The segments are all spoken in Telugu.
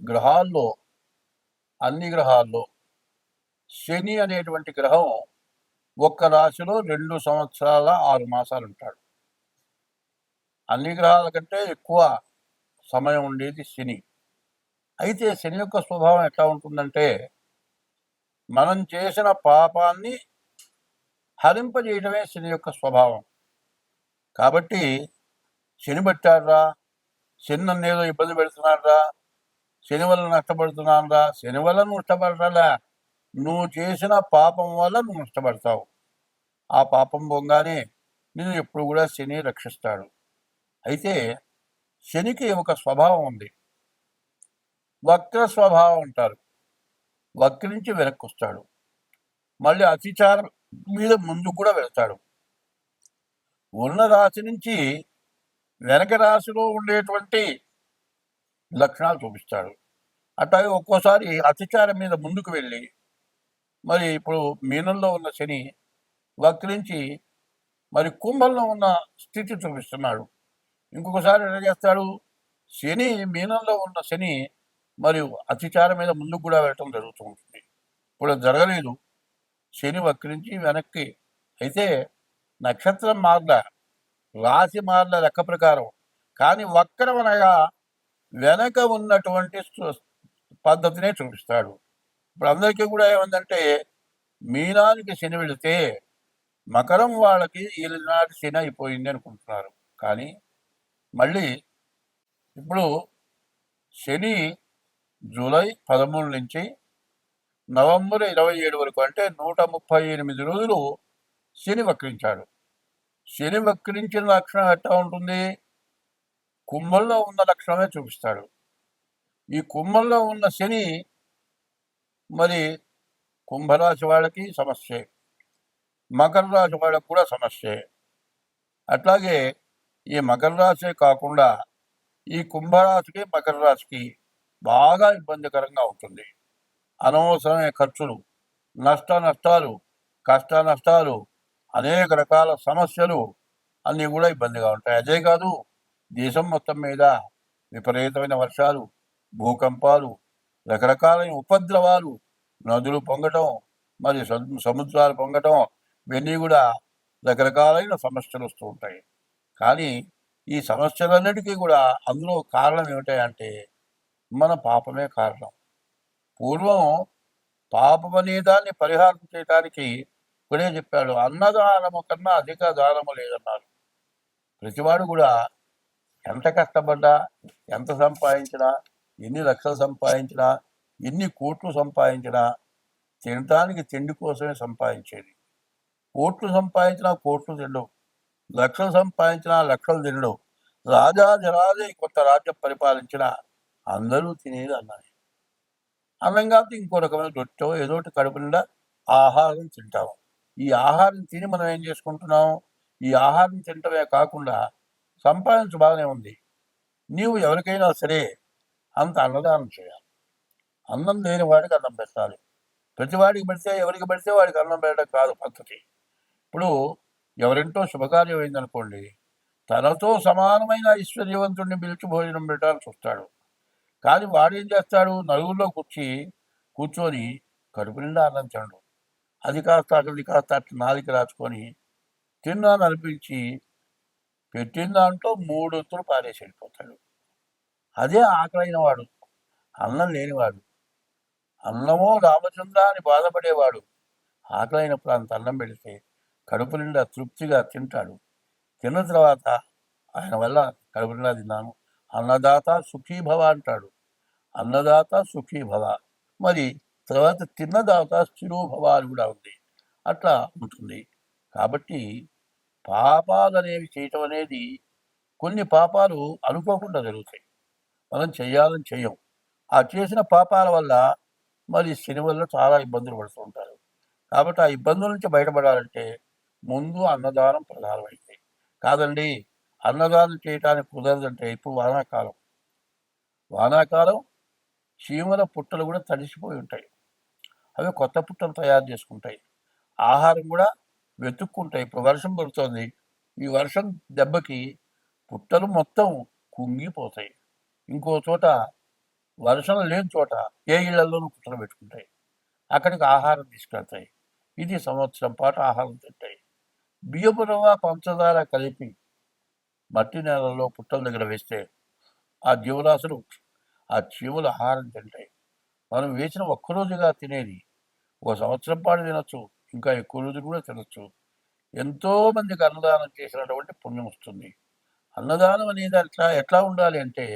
గ్రహాల్లో అన్ని గ్రహాల్లో శని అనేటువంటి గ్రహం ఒక్క రాశిలో రెండు సంవత్సరాల ఆరు మాసాలు ఉంటాడు అన్ని గ్రహాల కంటే ఎక్కువ సమయం ఉండేది శని. అయితే శని యొక్క స్వభావం ఎట్లా ఉంటుందంటే మనం చేసిన పాపాన్ని హరింపజేయడమే శని యొక్క స్వభావం. కాబట్టి శని పట్టారా శని నన్ను ఏదో ఇబ్బంది రా శని వల్ల నష్టపడుతున్నారా శని వల్ల నువ్వు నష్టపడరా నువ్వు చేసిన పాపం వల్ల నువ్వు నష్టపడతావు. ఆ పాపం పొంగానే నిన్ను ఎప్పుడు కూడా శని రక్షిస్తాడు. అయితే శనికి ఒక స్వభావం ఉంది. వక్ర స్వభావం అంటారు. వక్రించి వెనక్కి వస్తాడు. మళ్ళీ అతిచారం మీద ముందు కూడా వెళ్తాడు. ఉన్న రాశి నుంచి వెనక రాశిలో ఉండేటువంటి లక్షణాలు చూపిస్తాడు. అట్లాగే ఒక్కోసారి అతిచారం మీద ముందుకు వెళ్ళి మరి ఇప్పుడు మీనంలో ఉన్న శని వక్రించి మరి కుంభంలో ఉన్న స్థితి చూపిస్తున్నాడు. ఇంకొకసారి ఎలా చేస్తాడు? శని మీనంలో ఉన్న శని మరియు అతిచారం మీద ముందుకు కూడా వెళ్ళటం జరుగుతూ ఉంటుంది. ఇప్పుడు జరగలేదు. శని వక్రించి వెనక్కి అయితే నక్షత్రం మార్ల రాశి మార్ల లెక్క ప్రకారం కానీ వక్రం అనగా వెనక ఉన్నటువంటి పద్ధతినే చూపిస్తాడు. ఇప్పుడు అందరికీ కూడా ఏమందంటే మీనానికి శని వెళితే మకరం వాళ్ళకి ఈనాటి శని అయిపోయింది అనుకుంటున్నారు. కానీ మళ్ళీ ఇప్పుడు శని జూలై పదమూడు నుంచి నవంబర్ ఇరవై ఏడు వరకు అంటే నూట ముప్పై ఎనిమిది రోజులు శని వక్రించాడు. శని వక్రించిన లక్షణం ఎట్లా ఉంటుంది? కుంభంలో ఉన్న లక్షణమే చూపిస్తాడు. ఈ కుంభంలో ఉన్న శని మరి కుంభరాశి వాళ్ళకి సమస్యే. మకర రాశి వాళ్ళకి కూడా సమస్యే. అట్లాగే ఈ మకర రాశే కాకుండా ఈ కుంభరాశికి మకర రాశికి బాగా ఇబ్బందికరంగా ఉంటుంది. అనవసరమైన ఖర్చులు నష్ట నష్టాలు కష్ట నష్టాలు అనేక రకాల సమస్యలు అన్నీ కూడా ఇబ్బందిగా ఉంటాయి. అదే కాదు దేశం మొత్తం మీద విపరీతమైన వర్షాలు భూకంపాలు రకరకాలైన ఉపద్రవాలు నదులు పొంగటం మరి సముద్రాలు పొంగటం ఇవన్నీ కూడా రకరకాలైన సమస్యలు వస్తూ ఉంటాయి. కానీ ఈ సమస్యలన్నిటికీ కూడా అందులో కారణం ఏమిటంటే మన పాపమే కారణం. పూర్వం పాపం అనే దాన్ని పరిహారం చేయడానికి ఇప్పుడే చెప్పాడు అన్నదానము కన్నా అధిక దానము లేదన్నారు. ప్రతివాడు కూడా ఎంత కష్టపడ్డా ఎంత సంపాదించినా ఎన్ని లక్షలు సంపాదించినా ఎన్ని కోట్లు సంపాదించినా తినడానికి తిండి కోసమే సంపాదించేది. కోట్లు సంపాదించినా కోట్లు తినడం లక్షలు సంపాదించినా లక్షలు తినడం రాజాధిరాజే కొత్త రాజ్యం పరిపాలించిన అందరూ తినేది అన్నది అన్నం కాబట్టి ఇంకో రకమైన రొట్టె ఏదో ఒకటి కడుపు నిండా ఆహారం తింటాము. ఈ ఆహారం తిని మనం ఏం చేసుకుంటున్నాం ఈ ఆహారం తినటమే కాకుండా సంపాదించు బాగానే ఉంది. నీవు ఎవరికైనా సరే అంత అన్నదానం చేయాలి. అన్నం లేని వాడికి అన్నం పెట్టాలి. ప్రతివాడికి పెడితే ఎవరికి పెడితే వాడికి అన్నం పెట్టడం కాదు పద్ధతి. ఇప్పుడు ఎవరింటో శుభకార్యం అయిందనుకోండి తనతో సమానమైన ఐశ్వర్యవంతుడిని పిలిచి భోజనం పెట్టాలని చూస్తాడు కానీ వాడేం చేస్తాడు? నలుగురిలో కూర్చి కూర్చొని కడుపు నిండా అన్నం తినడు. అది కాస్త అక్కడి కాస్త అట్లా రాసుకొని తిన్నాను అనిపించి పెట్టిన దాంట్లో మూడు పారేసి వెళ్ళిపోతాడు. అదే ఆకలైన వాడు అన్నం లేనివాడు అన్నమో రామచంద్ర అని బాధపడేవాడు. ఆకలైనప్పుడు అంత అన్నం పెడితే కడుపు నిండా తృప్తిగా తింటాడు. తిన్న తర్వాత ఆయన వల్ల కడుపు నిండా తిన్నాను. అన్నదాత సుఖీ భవ అంటాడు. అన్నదాత సుఖీ భవ మరి తర్వాత తిన్నదాత స్థిరోభవ అని కూడా ఉంది. అట్లా ఉంటుంది. కాబట్టి పాపాలు అనేవి చేయటం అనేది కొన్ని పాపాలు అనుకోకుండా జరుగుతాయి. మనం చేయాలని చేయం. ఆ చేసిన పాపాల వల్ల మరి శని వల్ల చాలా ఇబ్బందులు పడుతూ ఉంటారు. కాబట్టి ఆ ఇబ్బందుల నుంచి బయటపడాలంటే ముందు అన్నదానం ప్రధానమైంది కాదండి అన్నదానం చేయటానికి కుదరదంటే ఇప్పుడు వానాకాలం. వానాకాలం చీమల పుట్టలు కూడా తడిసిపోయి ఉంటాయి. అవి కొత్త పుట్టలు తయారు చేసుకుంటాయి. ఆహారం కూడా వెతుక్కుంటాయి ఇప్పుడు వర్షం పడుతుంది. ఈ వర్షం దెబ్బకి పుట్టలు మొత్తం కుంగిపోతాయి. ఇంకో చోట వర్షం లేని చోట ఏ ఇళ్ళలోనూ పుట్టలు పెట్టుకుంటాయి. అక్కడికి ఆహారం తీసుకెళ్తాయి. ఇది సంవత్సరం పాటు ఆహారం తింటాయి. బియ్యపు రవ్వ పంచదార కలిపి మట్టి నేలలో పుట్టల దగ్గర వేస్తే ఆ జీవరాశులు ఆ జీవులు ఆహారం తింటాయి. మనం వేసిన ఒక్కరోజుగా తినేది ఒక సంవత్సరం పాటు తినొచ్చు. ఇంకా ఎక్కువ రోజులు కూడా తినచ్చు. ఎంతో మందికి అన్నదానం చేసినటువంటి పుణ్యం వస్తుంది. అన్నదానం అనేది అట్లా ఎట్లా ఉండాలి అంటే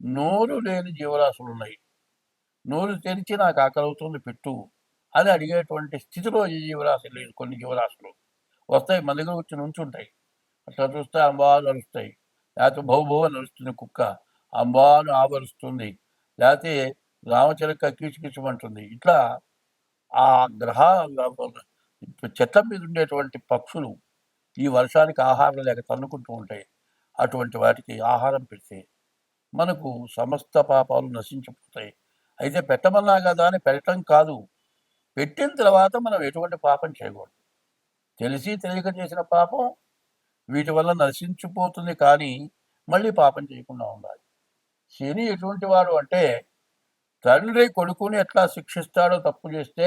నోరు లేని జీవరాశులు ఉన్నాయి. నోరు తెరిచి నాకు ఆకలి అవుతుంది పెట్టు అని అడిగేటువంటి స్థితిలో ఈ జీవరాశి లేదు కొన్ని జీవరాశులు. వస్తాయి మన దగ్గర వచ్చి నుంచుంటాయి. అట్లా చూస్తే అంబాలు అరుస్తాయి. లేకపోతే భౌ భౌ అని అరుస్తుంది కుక్క. అంబాను ఆవరుస్తుంది. లేకపోతే రామచరక కీచుకీచుమంటుంది ఇట్లా ఆ గ్రహ చెట్ల మీద ఉండేటువంటి పక్షులు ఈ వర్షానికి ఆహారం లేక తన్నుకుంటూ ఉంటాయి అటువంటి వాటికి ఆహారం పెడితే మనకు సమస్త పాపాలు నశించిపోతాయి. అయితే పెట్టమన్నా కదా అని పెట్టడం కాదు. పెట్టిన తర్వాత మనం ఎటువంటి పాపం చేయకూడదు. తెలిసి తెలియక చేసిన పాపం వీటి వల్ల నశించిపోతుంది కానీ మళ్ళీ పాపం చేయకుండా ఉండాలి. శని ఎటువంటి వాడు అంటే తండ్రి కొడుకుని ఎట్లా శిక్షిస్తాడో తప్పు చేస్తే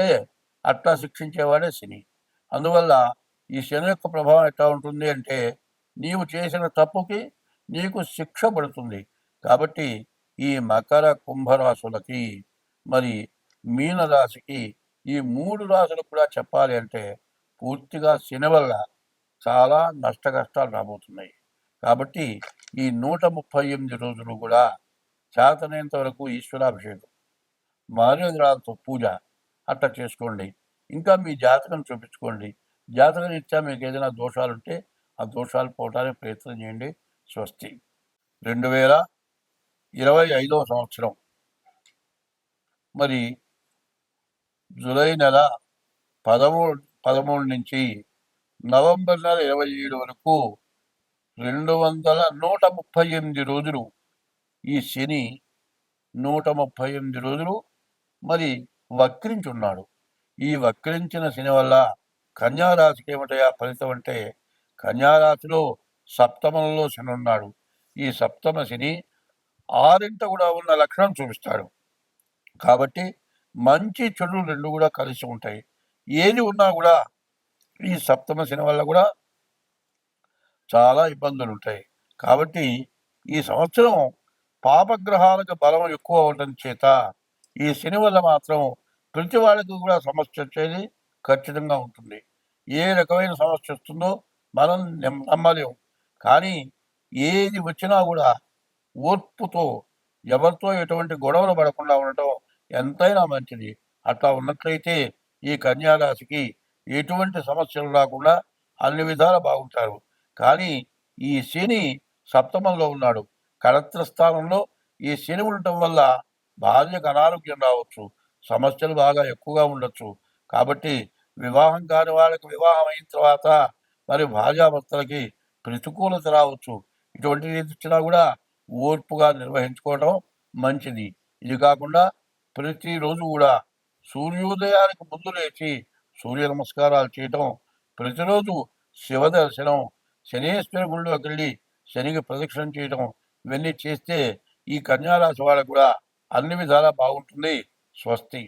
అట్లా శిక్షించేవాడే శని. అందువల్ల ఈ శని యొక్క ప్రభావం ఎట్లా ఉంటుంది అంటే నీవు చేసిన తప్పుకి నీకు శిక్ష పడుతుంది. కాబట్టి ఈ మకర కుంభరాశులకి మరి మీనరాశికి ఈ మూడు రాశులు కూడా చెప్పాలి అంటే పూర్తిగా శని వల్ల చాలా నష్ట కష్టాలు రాబోతున్నాయి. కాబట్టి ఈ నూట ముప్పై ఎనిమిది రోజులు కూడా చేతనేంత వరకు ఈశ్వరాభిషేకం. మారేగ్రహాలతో పూజ అట్లా చేసుకోండి. ఇంకా మీ జాతకం చూపించుకోండి. జాతకం ఇచ్చా మీకు ఏదైనా దోషాలు ఉంటే ఆ దోషాలు పోవడానికి ప్రయత్నం చేయండి. స్వస్తి. రెండు వేల ఇరవై ఐదవ సంవత్సరం. మరి జూలై నెల పదమూడు పదమూడు నుంచి నవంబర్ నెల ఇరవై ఏడు వరకు రెండు వందల నూట ముప్పై ఎనిమిది రోజులు ఈ శని నూట ముప్పై ఎనిమిది రోజులు మరి వక్రించున్నాడు. ఈ వక్రించిన శని వల్ల కన్యారాశికి ఏమిటయా ఫలితం అంటే కన్యారాశిలో సప్తమంలో శని ఉన్నాడు. ఈ సప్తమ శని ఆరింట కూడా ఉన్న లక్షణం చూపిస్తాడు. కాబట్టి మంచి చెడు రెండు కూడా కలిసి ఉంటాయి. ఏది ఉన్నా కూడా ఈ సప్తమ శని వల్ల కూడా చాలా ఇబ్బందులు ఉంటాయి. కాబట్టి ఈ సంవత్సరం పాపగ్రహాలకు బలం ఎక్కువ ఉండటం చేత ఈ శని వల్ల మాత్రం ప్రతి వాళ్ళకి కూడా సమస్య వచ్చేది ఖచ్చితంగా ఉంటుంది. ఏ రకమైన సమస్య వస్తుందో మనం నమ్మలేము కానీ ఏది వచ్చినా కూడా ఓర్పుతో ఎవరితో ఎటువంటి గొడవలు పడకుండా ఉండటం ఎంతైనా మంచిది. అట్లా ఉన్నట్లయితే ఈ కన్యారాశికి ఎటువంటి సమస్యలు రాకుండా అన్ని విధాలు బాగుంటారు. కానీ ఈ శని సప్తమంలో ఉన్నాడు. కళత్ర స్థానంలో ఈ శని ఉండటం వల్ల భార్యకు అనారోగ్యం రావచ్చు సమస్యలు బాగా ఎక్కువగా ఉండొచ్చు. కాబట్టి వివాహం కాని వాళ్ళకి వివాహం అయిన తర్వాత మరి భార్యాభర్తలకి ప్రతికూలత రావచ్చు. ఇటువంటి రీతి కూడా ఓర్పుగా నిర్వహించుకోవడం మంచిది. ఇది కాకుండా ప్రతిరోజు కూడా సూర్యోదయానికి ముందు లేచి సూర్య నమస్కారాలు చేయటం ప్రతిరోజు శివ దర్శనం శనీశ్వర గుడిలోకి వెళ్ళి శనికి ప్రదక్షిణ చేయటం ఇవన్నీ చేస్తే ఈ కన్యారాశి వాళ్ళకు కూడా అన్ని విధాలా బాగుంటుంది స్వస్తి